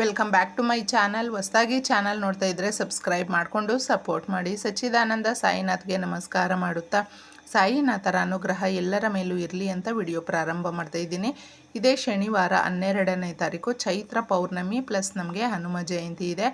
Welcome back to my channel. ಹೊಸದಾಗಿ channel ನೋಡ್ತಾ ಇದ್ದರೆ ಸಬ್ಸ್ಕ್ರೈಬ್ ಮಾಡಿಕೊಂಡು ಸಪೋರ್ಟ್ ಮಾಡಿ. ಸಚ್ಚಿದಾನಂದ ಸಾಯಿನಾಥ್ಗೆ ನಮಸ್ಕಾರ ಮಾಡುತ್ತಾ ಸಾಯಿನಾಥರ ಅನುಗ್ರಹ ಎಲ್ಲರ ಮೇಲೂ ಇರಲಿ ಅಂತ ವಿಡಿಯೋ ಪ್ರಾರಂಭ ಮಾಡ್ತಾ ಇದ್ದೀನಿ. ಇದೇ ಶನಿವಾರ ಹನ್ನೆರಡನೇ ತಾರೀಕು ಚೈತ್ರ ಪೌರ್ಣಮಿ, ಪ್ಲಸ್ ನಮಗೆ ಹನುಮ ಜಯಂತಿ ಇದೆ.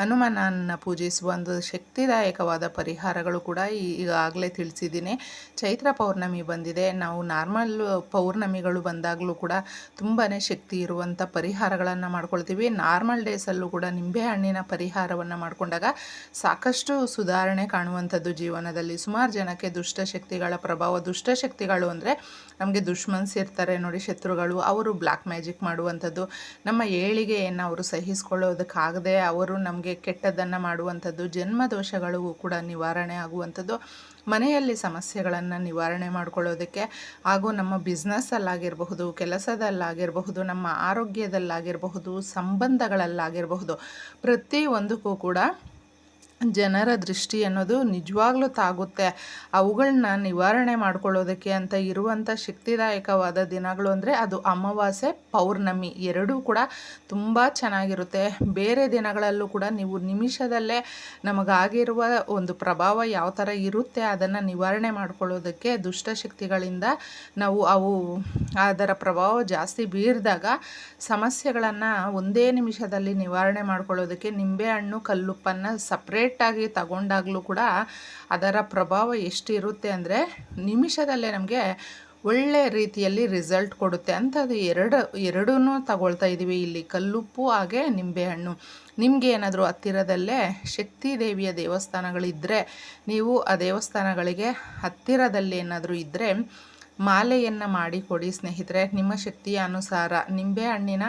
ಹನುಮನನ್ನು ಪೂಜಿಸುವ ಒಂದು ಶಕ್ತಿದಾಯಕವಾದ ಪರಿಹಾರಗಳು ಕೂಡ ಈಗಾಗಲೇ ತಿಳಿಸಿದ್ದೀನಿ. ಚೈತ್ರ ಪೌರ್ಣಮಿ ಬಂದಿದೆ. ನಾವು ನಾರ್ಮಲ್ ಪೌರ್ಣಮಿಗಳು ಬಂದಾಗಲೂ ಕೂಡ ತುಂಬಾ ಶಕ್ತಿ ಇರುವಂಥ ಪರಿಹಾರಗಳನ್ನು ಮಾಡ್ಕೊಳ್ತೀವಿ. ನಾರ್ಮಲ್ ಡೇಸಲ್ಲೂ ಕೂಡ ನಿಂಬೆ ಹಣ್ಣಿನ ಪರಿಹಾರವನ್ನು ಮಾಡಿಕೊಂಡಾಗ ಸಾಕಷ್ಟು ಸುಧಾರಣೆ ಕಾಣುವಂಥದ್ದು ಜೀವನದಲ್ಲಿ. ಸುಮಾರು ಜನಕ್ಕೆ ದುಷ್ಟಶಕ್ತಿಗಳ ಪ್ರಭಾವ ದುಷ್ಟಶಕ್ತಿಗಳು ಅಂದರೆ ನಮಗೆ ದುಶ್ಮನ್ಸ್ ಇರ್ತಾರೆ ನೋಡಿ ಶತ್ರುಗಳು. ಅವರು ಬ್ಲ್ಯಾಕ್ ಮ್ಯಾಜಿಕ್ ಮಾಡುವಂಥದ್ದು. ನಮ್ಮ ಏಳಿಗೆಯನ್ನು ಅವರು ಸಹಿಸ್ಕೊಳ್ಳೋದಕ್ಕಾಗದೆ ಅವರು ನಮಗೆ ಕೆಟ್ಟದ್ದನ್ನು ಮಾಡುವಂಥದ್ದು, ಜನ್ಮ ದೋಷಗಳಿಗೂ ಕೂಡ ನಿವಾರಣೆ ಆಗುವಂಥದ್ದು, ಮನೆಯಲ್ಲಿ ಸಮಸ್ಯೆಗಳನ್ನು ನಿವಾರಣೆ ಮಾಡ್ಕೊಳ್ಳೋದಕ್ಕೆ ಹಾಗೂ ನಮ್ಮ ಬಿಸ್ನೆಸ್ಸಲ್ಲಾಗಿರಬಹುದು, ಕೆಲಸದಲ್ಲಾಗಿರಬಹುದು, ನಮ್ಮ ಆರೋಗ್ಯದಲ್ಲಾಗಿರಬಹುದು, ಸಂಬಂಧಗಳಲ್ಲಾಗಿರಬಹುದು, ಪ್ರತಿಯೊಂದಕ್ಕೂ ಕೂಡ ಜನರ ದೃಷ್ಟಿ ಅನ್ನೋದು ನಿಜವಾಗ್ಲೂ ತಾಗುತ್ತೆ. ಅವುಗಳನ್ನ ನಿವಾರಣೆ ಮಾಡ್ಕೊಳ್ಳೋದಕ್ಕೆ ಅಂತ ಇರುವಂಥ ಶಕ್ತಿದಾಯಕವಾದ ದಿನಗಳು ಅಂದರೆ ಅದು ಅಮಾವಾಸ್ಯೆ, ಪೌರ್ಣಮಿ. ಎರಡೂ ಕೂಡ ತುಂಬ ಚೆನ್ನಾಗಿರುತ್ತೆ. ಬೇರೆ ದಿನಗಳಲ್ಲೂ ಕೂಡ ನೀವು ನಿಮಿಷದಲ್ಲೇ ನಮಗಾಗಿರುವ ಒಂದು ಪ್ರಭಾವ ಯಾವ ಥರ ಇರುತ್ತೆ ಅದನ್ನು ನಿವಾರಣೆ ಮಾಡ್ಕೊಳ್ಳೋದಕ್ಕೆ ದುಷ್ಟಶಕ್ತಿಗಳಿಂದ ನಾವು ಅವು, ಅದರ ಪ್ರಭಾವ ಜಾಸ್ತಿ ಬೀರಿದಾಗ ಸಮಸ್ಯೆಗಳನ್ನು ಒಂದೇ ನಿಮಿಷದಲ್ಲಿ ನಿವಾರಣೆ ಮಾಡ್ಕೊಳ್ಳೋದಕ್ಕೆ ನಿಂಬೆಹಣ್ಣು ಕಲ್ಲುಪ್ಪನ್ನು ಸಪ್ರೇಟ್ ಡೈರೆಕ್ಟಾಗಿ ತಗೊಂಡಾಗಲೂ ಕೂಡ ಅದರ ಪ್ರಭಾವ ಎಷ್ಟು ಇರುತ್ತೆ ಅಂದರೆ ನಿಮಿಷದಲ್ಲೇ ನಮಗೆ ಒಳ್ಳೆ ರೀತಿಯಲ್ಲಿ ರಿಸಲ್ಟ್ ಕೊಡುತ್ತೆ. ಅಂಥದ್ದು ಎರಡು ಎರಡೂ ತಗೊಳ್ತಾ ಇದ್ದೀವಿ ಇಲ್ಲಿ. ಕಲ್ಲುಪ್ಪು ಹಾಗೆ ನಿಂಬೆಹಣ್ಣು. ನಿಮಗೆ ಏನಾದರೂ ಹತ್ತಿರದಲ್ಲೇ ಶಕ್ತಿ ದೇವಿಯ ದೇವಸ್ಥಾನಗಳಿದ್ದರೆ ನೀವು ಆ ದೇವಸ್ಥಾನಗಳಿಗೆ ಹತ್ತಿರದಲ್ಲಿ ಏನಾದರೂ ಇದ್ದರೆ ಮಾಲೆಯನ್ನು ಮಾಡಿಕೊಡಿ ಸ್ನೇಹಿತರೆ. ನಿಮ್ಮ ಶಕ್ತಿಯ ಅನುಸಾರ ನಿಂಬೆ ಹಣ್ಣಿನ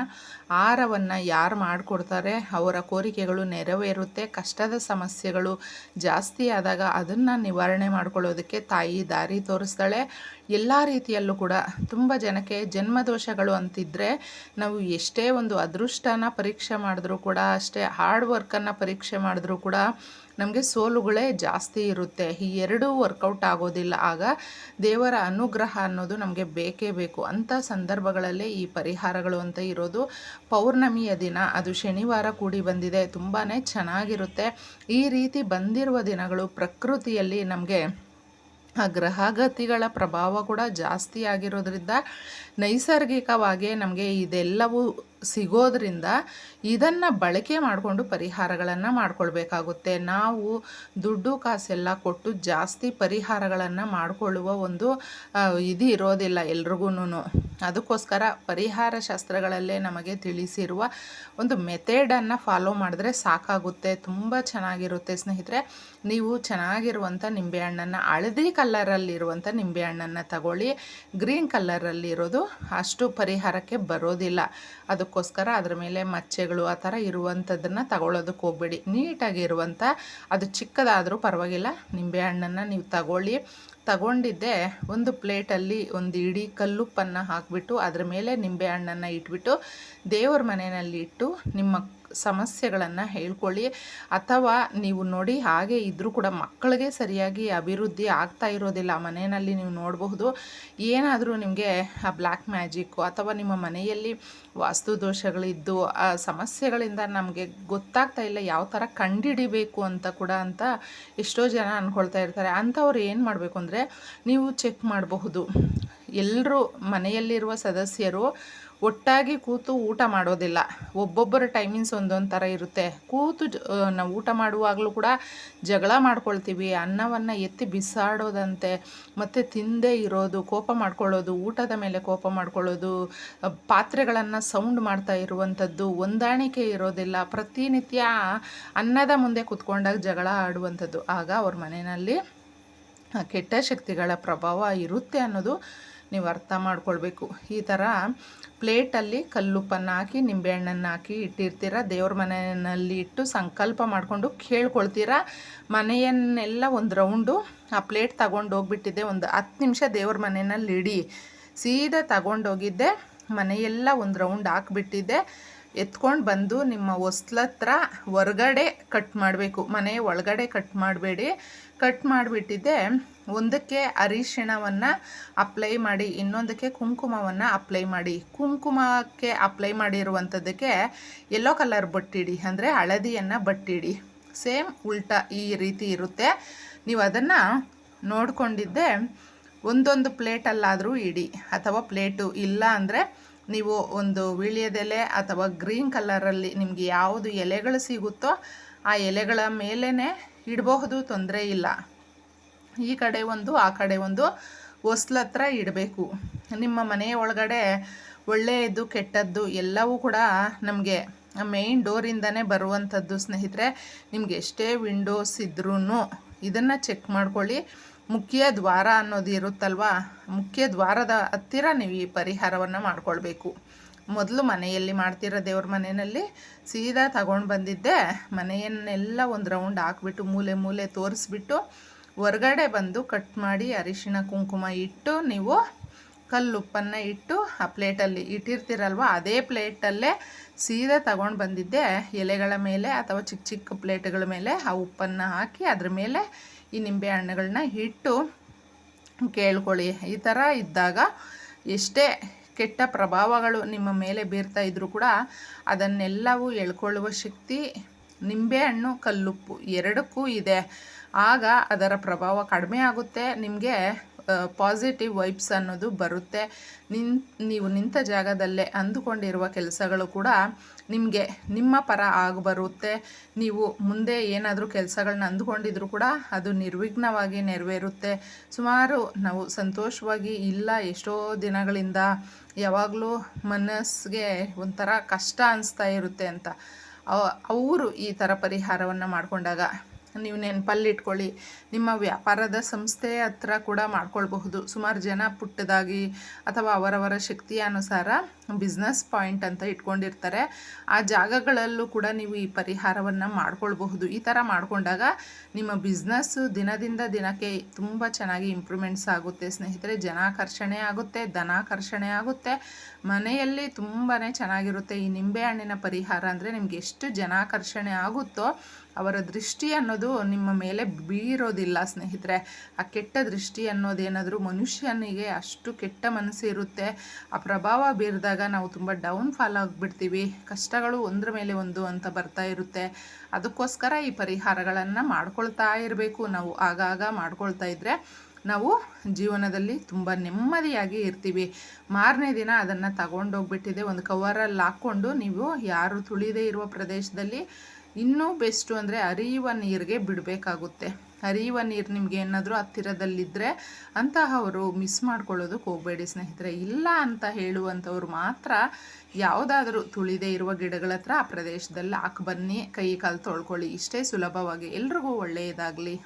ಆಹಾರವನ್ನು ಯಾರು ಮಾಡಿಕೊಡ್ತಾರೆ? ಅವರ ಕೋರಿಕೆಗಳು ನೆರವೇರುತ್ತೆ. ಕಷ್ಟದ ಸಮಸ್ಯೆಗಳು ಜಾಸ್ತಿ ಆದಾಗ ಅದನ್ನು ನಿವಾರಣೆ ಮಾಡಿಕೊಳ್ಳೋದಕ್ಕೆ ತಾಯಿ ದಾರಿ ತೋರಿಸ್ತಾಳೆ. ಎಲ್ಲ ರೀತಿಯಲ್ಲೂ ಕೂಡ ತುಂಬ ಜನಕ್ಕೆ ಜನ್ಮದೋಷಗಳು ಅಂತಿದ್ದರೆ ನಾವು ಎಷ್ಟೇ ಒಂದು ಅದೃಷ್ಟನ ಪರೀಕ್ಷೆ ಮಾಡಿದ್ರೂ ಕೂಡ, ಅಷ್ಟೇ ಹಾರ್ಡ್ ವರ್ಕನ್ನು ಪರೀಕ್ಷೆ ಮಾಡಿದ್ರೂ ಕೂಡ ನಮಗೆ ಸೋಲುಗಳೇ ಜಾಸ್ತಿ ಇರುತ್ತೆ. ಈ ಎರಡೂ ವರ್ಕೌಟ್ ಆಗೋದಿಲ್ಲ. ಆಗ ದೇವರ ಅನುಗ್ರಹ ಅನ್ನೋದು ನಮಗೆ ಬೇಕೇ ಬೇಕು. ಅಂಥ ಸಂದರ್ಭಗಳಲ್ಲೇ ಈ ಪರಿಹಾರಗಳು ಅಂತ ಇರೋದು ಪೌರ್ಣಮಿಯ ದಿನ. ಅದು ಶನಿವಾರ ಕೂಡಿ ಬಂದಿದೆ. ತುಂಬಾ ಚೆನ್ನಾಗಿರುತ್ತೆ. ಈ ರೀತಿ ಬಂದಿರುವ ದಿನಗಳು ಪ್ರಕೃತಿಯಲ್ಲಿ ನಮಗೆ ಆ ಗ್ರಹಗತಿಗಳ ಪ್ರಭಾವ ಕೂಡ ಜಾಸ್ತಿ ಆಗಿರೋದ್ರಿಂದ ನೈಸರ್ಗಿಕವಾಗಿ ನಮಗೆ ಇದೆಲ್ಲವೂ ಸಿಗೋದ್ರಿಂದ ಇದನ್ನು ಬಳಕೆ ಮಾಡಿಕೊಂಡು ಪರಿಹಾರಗಳನ್ನು ಮಾಡಿಕೊಳ್ಬೇಕಾಗುತ್ತೆ. ನಾವು ದುಡ್ಡು ಕಾಸೆಲ್ಲ ಕೊಟ್ಟು ಜಾಸ್ತಿ ಪರಿಹಾರಗಳನ್ನು ಮಾಡಿಕೊಳ್ಳುವ ಒಂದು ಇದು ಇರೋದಿಲ್ಲ ಎಲ್ರಿಗೂ ಅದಕ್ಕೋಸ್ಕರ ಪರಿಹಾರ ಶಾಸ್ತ್ರಗಳಲ್ಲೇ ನಮಗೆ ತಿಳಿಸಿರುವ ಒಂದು ಮೆಥಡನ್ನು ಫಾಲೋ ಮಾಡಿದ್ರೆ ಸಾಕಾಗುತ್ತೆ, ತುಂಬ ಚೆನ್ನಾಗಿರುತ್ತೆ. ಸ್ನೇಹಿತರೆ, ನೀವು ಚೆನ್ನಾಗಿರುವಂಥ ನಿಂಬೆಹಣ್ಣನ್ನು, ಹಳದಿ ಕಲ್ಲರಲ್ಲಿರುವಂಥ ನಿಂಬೆಹಣ್ಣನ್ನು ತಗೊಳ್ಳಿ. ಗ್ರೀನ್ ಕಲ್ಲರಲ್ಲಿರೋದು ಅಷ್ಟು ಪರಿಹಾರಕ್ಕೆ ಬರೋದಿಲ್ಲ. ಅದಕ್ಕೋಸ್ಕರ ಅದರ ಮೇಲೆ ಮಚ್ಚೆಗಳು ಆ ಥರ ಇರುವಂಥದ್ದನ್ನು ತಗೊಳ್ಳೋದಕ್ಕೆ ಹೋಗ್ಬೇಡಿ. ನೀಟಾಗಿರುವಂಥ ಅದು ಚಿಕ್ಕದಾದರೂ ಪರವಾಗಿಲ್ಲ ನಿಂಬೆಹಣ್ಣನ್ನು ನೀವು ತಗೊಳ್ಳಿ. ತಗೊಂಡಿದ್ದೆ ಒಂದು ಪ್ಲೇಟಲ್ಲಿ ಒಂದು ಇಡೀ ಕಲ್ಲುಪ್ಪನ್ನು ಹಾಕಿಬಿಟ್ಟು, ಅದರ ಮೇಲೆ ನಿಂಬೆಹಣ್ಣನ್ನು ಇಟ್ಬಿಟ್ಟು, ದೇವ್ರ ಮನೆಯಲ್ಲಿ ಇಟ್ಟು ನಿಮ್ಮ ಸಮಸ್ಯೆಗಳನ್ನು ಹೇಳ್ಕೊಳ್ಳಿ. ಅಥವಾ ನೀವು ನೋಡಿ ಹಾಗೆ ಇದ್ದರೂ ಕೂಡ ಮಕ್ಕಳಿಗೆ ಸರಿಯಾಗಿ ಅಭಿವೃದ್ಧಿ ಆಗ್ತಾ ಇರೋದಿಲ್ಲ, ಮನೆಯಲ್ಲಿ ನೀವು ನೋಡಬಹುದು. ಏನಾದರೂ ನಿಮಗೆ ಆ ಬ್ಲ್ಯಾಕ್ ಮ್ಯಾಜಿಕ್ಕು ಅಥವಾ ನಿಮ್ಮ ಮನೆಯಲ್ಲಿ ವಾಸ್ತು ದೋಷಗಳಿದ್ದು, ಆ ಸಮಸ್ಯೆಗಳಿಂದ ನಮಗೆ ಗೊತ್ತಾಗ್ತಾ ಇಲ್ಲ, ಯಾವ ಥರ ಕಂಡಿಡಿಬೇಕು ಅಂತ ಕೂಡ ಅಂತ ಎಷ್ಟೋ ಜನ ಅಂದ್ಕೊಳ್ತಾ ಇರ್ತಾರೆ. ಅಂಥವ್ರು ಏನು ಮಾಡಬೇಕು ಅಂದರೆ, ನೀವು ಚೆಕ್ ಮಾಡಬಹುದು. ಎಲ್ಲರೂ ಮನೆಯಲ್ಲಿರುವ ಸದಸ್ಯರು ಒಟ್ಟಾಗಿ ಕೂತು ಊಟ ಮಾಡೋದಿಲ್ಲ. ಒಬ್ಬೊಬ್ಬರ ಟೈಮಿಂಗ್ಸ್ ಒಂದೊಂದು ಥರ ಇರುತ್ತೆ. ಕೂತು ನಾವು ಊಟ ಮಾಡುವಾಗಲೂ ಕೂಡ ಜಗಳ ಮಾಡ್ಕೊಳ್ತೀವಿ. ಅನ್ನವನ್ನು ಎತ್ತಿ ಬಿಸಾಡೋದಂತೆ, ಮತ್ತು ತಿಂದೇ ಇರೋದು, ಕೋಪ ಮಾಡ್ಕೊಳ್ಳೋದು, ಊಟದ ಮೇಲೆ ಕೋಪ ಮಾಡ್ಕೊಳ್ಳೋದು ಪಾತ್ರೆಗಳನ್ನು ಸೌಂಡ್ ಮಾಡ್ತಾ ಇರುವಂಥದ್ದು, ಹೊಂದಾಣಿಕೆ ಇರೋದಿಲ್ಲ. ಪ್ರತಿನಿತ್ಯ ಅನ್ನದ ಮುಂದೆ ಕುತ್ಕೊಂಡಾಗ ಜಗಳ ಆಡುವಂಥದ್ದು. ಆಗ ಅವ್ರ ಮನೆಯಲ್ಲಿ ಕೆಟ್ಟ ಶಕ್ತಿಗಳ ಪ್ರಭಾವ ಇರುತ್ತೆ ಅನ್ನೋದು ನೀವು ಅರ್ಥ ಮಾಡ್ಕೊಳ್ಬೇಕು. ಈ ಥರ ಪ್ಲೇಟಲ್ಲಿ ಕಲ್ಲುಪ್ಪನ್ನು ಹಾಕಿ ನಿಂಬೆಹಣ್ಣನ್ನು ಹಾಕಿ ಇಟ್ಟಿರ್ತೀರ. ದೇವ್ರ ಮನೆಯಲ್ಲಿ ಇಟ್ಟು ಸಂಕಲ್ಪ ಮಾಡಿಕೊಂಡು ಕೇಳ್ಕೊಳ್ತೀರ. ಮನೆಯನ್ನೆಲ್ಲ ಒಂದು ರೌಂಡು ಆ ಪ್ಲೇಟ್ ತಗೊಂಡು ಹೋಗ್ಬಿಟ್ಟಿದ್ದೆ. ಒಂದು ಹತ್ತು ನಿಮಿಷ ದೇವ್ರ ಮನೆಯಲ್ಲಿ ಇಡಿ ಸೀದಾ ತಗೊಂಡೋಗಿದ್ದೆ ಮನೆಯೆಲ್ಲ ಒಂದು ರೌಂಡ್ ಹಾಕ್ಬಿಟ್ಟಿದ್ದೆ. ಎತ್ಕೊಂಡು ಬಂದು ನಿಮ್ಮ ಹೊಸ್ಲತ್ರ ಹೊರಗಡೆ ಕಟ್ ಮಾಡಬೇಕು. ಮನೆ ಒಳಗಡೆ ಕಟ್ ಮಾಡಬೇಡಿ. ಕಟ್ ಮಾಡಿಬಿಟ್ಟಿದ್ದೆ. ಒಂದಕ್ಕೆ ಅರಿಶಿಣವನ್ನು ಅಪ್ಲೈ ಮಾಡಿ, ಇನ್ನೊಂದಕ್ಕೆ ಕುಂಕುಮವನ್ನು ಅಪ್ಲೈ ಮಾಡಿ. ಕುಂಕುಮಕ್ಕೆ ಅಪ್ಲೈ ಮಾಡಿರುವಂಥದ್ದಕ್ಕೆ ಯೆಲ್ಲೋ ಕಲರ್ ಬಟ್ಟಿಡಿ ಅಂದರೆ ಹಳದಿಯನ್ನು ಬಟ್ಟಿಡಿ ಸೇಮ್ ಉಲ್ಟಾ ಈ ರೀತಿ ಇರುತ್ತೆ. ನೀವು ಅದನ್ನು ನೋಡಿಕೊಂಡಿದ್ದೆ. ಒಂದೊಂದು ಪ್ಲೇಟಲ್ಲಾದರೂ ಇಡಿ, ಅಥವಾ ಪ್ಲೇಟು ಇಲ್ಲ ಅಂದರೆ ನೀವು ಒಂದು ವೀಳ್ಯದೆಲೆ ಅಥವಾ ಗ್ರೀನ್ ಕಲರಲ್ಲಿ ನಿಮಗೆ ಯಾವುದು ಎಲೆಗಳು ಸಿಗುತ್ತೋ ಆ ಎಲೆಗಳ ಮೇಲೇ ಇಡಬಹುದು, ತೊಂದರೆ ಇಲ್ಲ. ಈ ಕಡೆ ಒಂದು, ಆ ಕಡೆ ಒಂದು ಹೊಸ್ಲತ್ರ ಇಡಬೇಕು. ನಿಮ್ಮ ಮನೆಯ ಒಳಗಡೆ ಒಳ್ಳೆಯದು, ಕೆಟ್ಟದ್ದು ಎಲ್ಲವೂ ಕೂಡ ನಮಗೆ ಮೇಯ್ನ್ ಡೋರಿಂದನೇ ಬರುವಂಥದ್ದು. ಸ್ನೇಹಿತರೆ, ನಿಮಗೆ ಎಷ್ಟೇ ವಿಂಡೋಸ್ ಇದ್ರೂ ಇದನ್ನು ಚೆಕ್ ಮಾಡ್ಕೊಳ್ಳಿ. ಮುಖ್ಯ ದ್ವಾರ ಅನ್ನೋದು ಇರುತ್ತಲ್ವ? ಮುಖ್ಯ ದ್ವಾರದ ಹತ್ತಿರ ನೀವು ಈ ಪರಿಹಾರವನ್ನು ಮಾಡ್ಕೊಳ್ಬೇಕು. ಮೊದಲು ಮನೆಯಲ್ಲಿ ಮಾಡ್ತಿರೋ ದೇವ್ರ ಮನೆಯಲ್ಲಿ ಸೀದಾ ತಗೊಂಡು ಬಂದಿದ್ದೆ ಮನೆಯನ್ನೆಲ್ಲ ಒಂದು ರೌಂಡ್ ಹಾಕ್ಬಿಟ್ಟು ಮೂಲೆ ಮೂಲೆ ತೋರಿಸ್ಬಿಟ್ಟು ಹೊರಗಡೆ ಬಂದು ಕಟ್ ಮಾಡಿ ಅರಿಶಿಣ, ಕುಂಕುಮ ಇಟ್ಟು ನೀವು ಕಲ್ಲುಪ್ಪನ್ನು ಇಟ್ಟು ಆ ಪ್ಲೇಟಲ್ಲಿ ಇಟ್ಟಿರ್ತೀರಲ್ವ, ಅದೇ ಪ್ಲೇಟಲ್ಲೇ ಸೀದಾ ತಗೊಂಡು ಬಂದಿದ್ದೆ ಎಲೆಗಳ ಮೇಲೆ ಅಥವಾ ಚಿಕ್ಕ ಚಿಕ್ಕ ಪ್ಲೇಟ್ಗಳ ಮೇಲೆ ಆ ಉಪ್ಪನ್ನು ಹಾಕಿ ಅದ್ರ ಮೇಲೆ ಈ ನಿಂಬೆ ಹಣ್ಣುಗಳನ್ನ ಇಟ್ಟು ಕೇಳ್ಕೊಳ್ಳಿ. ಈ ಥರ ಇದ್ದಾಗ ಎಷ್ಟೇ ಕೆಟ್ಟ ಪ್ರಭಾವಗಳು ನಿಮ್ಮ ಮೇಲೆ ಬೀರ್ತಾ ಇದ್ದರೂ ಕೂಡ ಅದನ್ನೆಲ್ಲವೂ ಎಳ್ಕೊಳ್ಳುವ ಶಕ್ತಿ ನಿಂಬೆಹಣ್ಣು ಕಲ್ಲುಪ್ಪು ಎರಡಕ್ಕೂ ಇದೆ. ಆಗ ಅದರ ಪ್ರಭಾವ ಕಡಿಮೆ ಆಗುತ್ತೆ. ನಿಮಗೆ ಪಾಸಿಟಿವ್ ವೈಬ್ಸ್ ಅನ್ನೋದು ಬರುತ್ತೆ. ನಿನ್, ನೀವು ನಿಂತ ಜಾಗದಲ್ಲೇ ಅಂದುಕೊಂಡಿರುವ ಕೆಲಸಗಳು ಕೂಡ ನಿಮಗೆ, ನಿಮ್ಮ ಪರ ಬರುತ್ತೆ. ನೀವು ಮುಂದೆ ಏನಾದರೂ ಕೆಲಸಗಳನ್ನ ಅಂದುಕೊಂಡಿದ್ರು ಕೂಡ ಅದು ನಿರ್ವಿಘ್ನವಾಗಿ ನೆರವೇರುತ್ತೆ. ಸುಮಾರು ನಾವು ಸಂತೋಷವಾಗಿ ಇಲ್ಲ, ಎಷ್ಟೋ ದಿನಗಳಿಂದ ಯಾವಾಗಲೂ ಮನಸ್ಸಿಗೆ ಒಂಥರ ಕಷ್ಟ ಅನಿಸ್ತಾ ಇರುತ್ತೆ ಅಂತ. ಅವರು ಈ ಥರ ಪರಿಹಾರವನ್ನು ಮಾಡಿಕೊಂಡಾಗ ನೀವು ನೆನಪಲ್ಲಿಟ್ಕೊಳ್ಳಿ ನಿಮ್ಮ ವ್ಯಾಪಾರದ ಸಂಸ್ಥೆ ಹತ್ರ ಕೂಡ ಮಾಡ್ಕೊಳ್ಬಹುದು. ಸುಮಾರು ಜನ ಪುಟ್ಟದಾಗಿ ಅಥವಾ ಅವರವರ ಶಕ್ತಿಯ ಅನುಸಾರ ಬಿಸ್ನೆಸ್ ಪಾಯಿಂಟ್ ಅಂತ ಇಟ್ಕೊಂಡಿರ್ತಾರೆ. ಆ ಜಾಗಗಳಲ್ಲೂ ಕೂಡ ನೀವು ಈ ಪರಿಹಾರವನ್ನು ಮಾಡ್ಕೊಳ್ಬಹುದು. ಈ ಥರ ಮಾಡಿಕೊಂಡಾಗ ನಿಮ್ಮ ಬಿಸ್ನೆಸ್ಸು ದಿನದಿಂದ ದಿನಕ್ಕೆ ತುಂಬ ಚೆನ್ನಾಗಿ ಇಂಪ್ರೂವ್ಮೆಂಟ್ಸ್ ಆಗುತ್ತೆ. ಸ್ನೇಹಿತರೆ, ಜನಾಕರ್ಷಣೆ ಆಗುತ್ತೆ, ಧನಾಕರ್ಷಣೆ ಆಗುತ್ತೆ. ಮನೆಯಲ್ಲಿ ತುಂಬಾ ಚೆನ್ನಾಗಿರುತ್ತೆ. ಈ ನಿಂಬೆಹಣ್ಣಿನ ಪರಿಹಾರ ಅಂದರೆ ನಿಮ್ಗೆ ಎಷ್ಟು ಜನಾಕರ್ಷಣೆ ಆಗುತ್ತೋ ಅವರ ದೃಷ್ಟಿ ಅನ್ನೋದು ನಿಮ್ಮ ಮೇಲೆ ಬೀರೋದಿಲ್ಲ, ಸ್ನೇಹಿತರೆ. ಆ ಕೆಟ್ಟ ದೃಷ್ಟಿ ಅನ್ನೋದೇನಾದರೂ ಮನುಷ್ಯನಿಗೆ ಅಷ್ಟು ಕೆಟ್ಟ ಮನಸ್ಸು ಇರುತ್ತೆ. ಆ ಪ್ರಭಾವ ಬೀರಿದಾಗ ನಾವು ತುಂಬ ಡೌನ್ ಫಾಲ್ ಆಗಿಬಿಡ್ತೀವಿ. ಕಷ್ಟಗಳು ಒಂದ್ರ ಮೇಲೆ ಒಂದು ಅಂತ ಬರ್ತಾ ಇರುತ್ತೆ. ಅದಕ್ಕೋಸ್ಕರ ಈ ಪರಿಹಾರಗಳನ್ನು ಮಾಡ್ಕೊಳ್ತಾ ಇರಬೇಕು. ನಾವು ಆಗಾಗ ಮಾಡ್ಕೊಳ್ತಾ ಇದ್ದರೆ ನಾವು ಜೀವನದಲ್ಲಿ ತುಂಬ ನೆಮ್ಮದಿಯಾಗಿ ಇರ್ತೀವಿ. ಮಾರನೇ ದಿನ ಅದನ್ನು ತಗೊಂಡೋಗ್ಬಿಟ್ಟಿದೆ. ಒಂದು ಕವರಲ್ಲಿ ಹಾಕ್ಕೊಂಡು ನೀವು ಯಾರು ತುಳಿದೇ ಇರುವ ಪ್ರದೇಶದಲ್ಲಿ ಇನ್ನೂ ಬೆಸ್ಟು ಅಂದರೆ ಹರಿಯುವ ನೀರಿಗೆ ಬಿಡಬೇಕಾಗುತ್ತೆ. ಹರಿಯುವ ನೀರು ನಿಮಗೆ ಏನಾದರೂ ಹತ್ತಿರದಲ್ಲಿದ್ದರೆ ಅಂತಹವರು ಮಿಸ್ ಮಾಡ್ಕೊಳ್ಳೋದಕ್ಕೆ ಹೋಗಬೇಡಿ ಸ್ನೇಹಿತರೆ. ಇಲ್ಲ ಅಂತ ಹೇಳುವಂಥವ್ರು ಮಾತ್ರ ಯಾವುದಾದ್ರೂ ತುಳಿದೇ ಇರುವ ಗಿಡಗಳ ಹತ್ರ ಆ ಪ್ರದೇಶದಲ್ಲಿ ಹಾಕಿ ಬನ್ನಿ. ಕೈ ಕಾಲು ತೊಳ್ಕೊಳ್ಳಿ. ಇಷ್ಟೇ ಸುಲಭವಾಗಿ. ಎಲ್ರಿಗೂ ಒಳ್ಳೆಯದಾಗಲಿ.